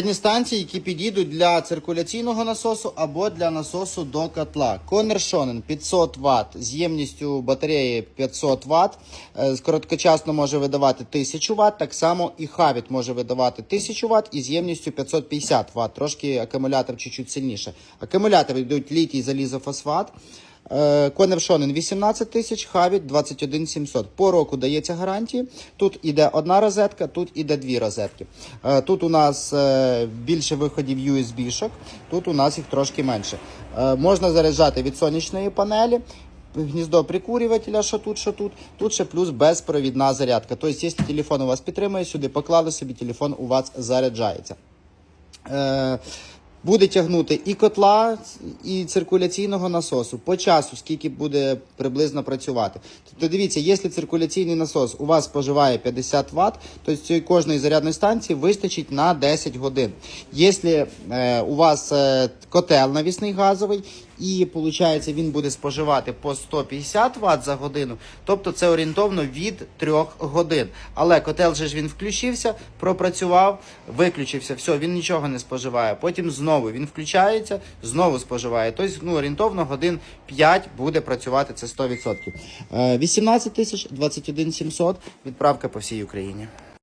Зарядні станції, які підійдуть для циркуляційного насосу або для насосу до котла. Конер Шонен 500 Вт з ємністю батареї 500 Вт. Е, Короткочасно може видавати 1000 Вт. Так само і Хавіт може видавати 1000 Вт із ємністю 550 Вт. Трошки акумулятор чуть-чуть сильніше. Акумулятори йдуть літій залізофосфат. Е, Конер Шонен 18 тисяч, Хавіт 21 700. По року дається гарантія. Тут іде одна розетка, тут іде дві розетки. Е, Тут у нас е, більше виходів USB-шок, тут у нас їх трошки менше. Можна заряджати від сонячної панелі. Гніздо прикурювателя, що тут, що тут. Тут ще плюс безпровідна зарядка. Тобто, якщо телефон у вас підтримує, сюди поклали собі, телефон у вас заряджається. Буде тягнути і котла, і циркуляційного насосу по часу, скільки буде приблизно працювати. Тобто дивіться, якщо циркуляційний насос у вас споживає 50 Вт, то з цієї кожної зарядної станції вистачить на 10 годин. Якщо е, у вас е, котел навісний газовий, і виходить, він буде споживати по 150 Вт за годину, тобто це орієнтовно від 3 годин. Але котел же ж він включився, пропрацював, виключився, все, він нічого не споживає. Потім знову він включається, знову споживає. Тобто ну, орієнтовно годин 5 буде працювати це 100%. Е, 18 тисяч 21 700, відправка по всій Україні.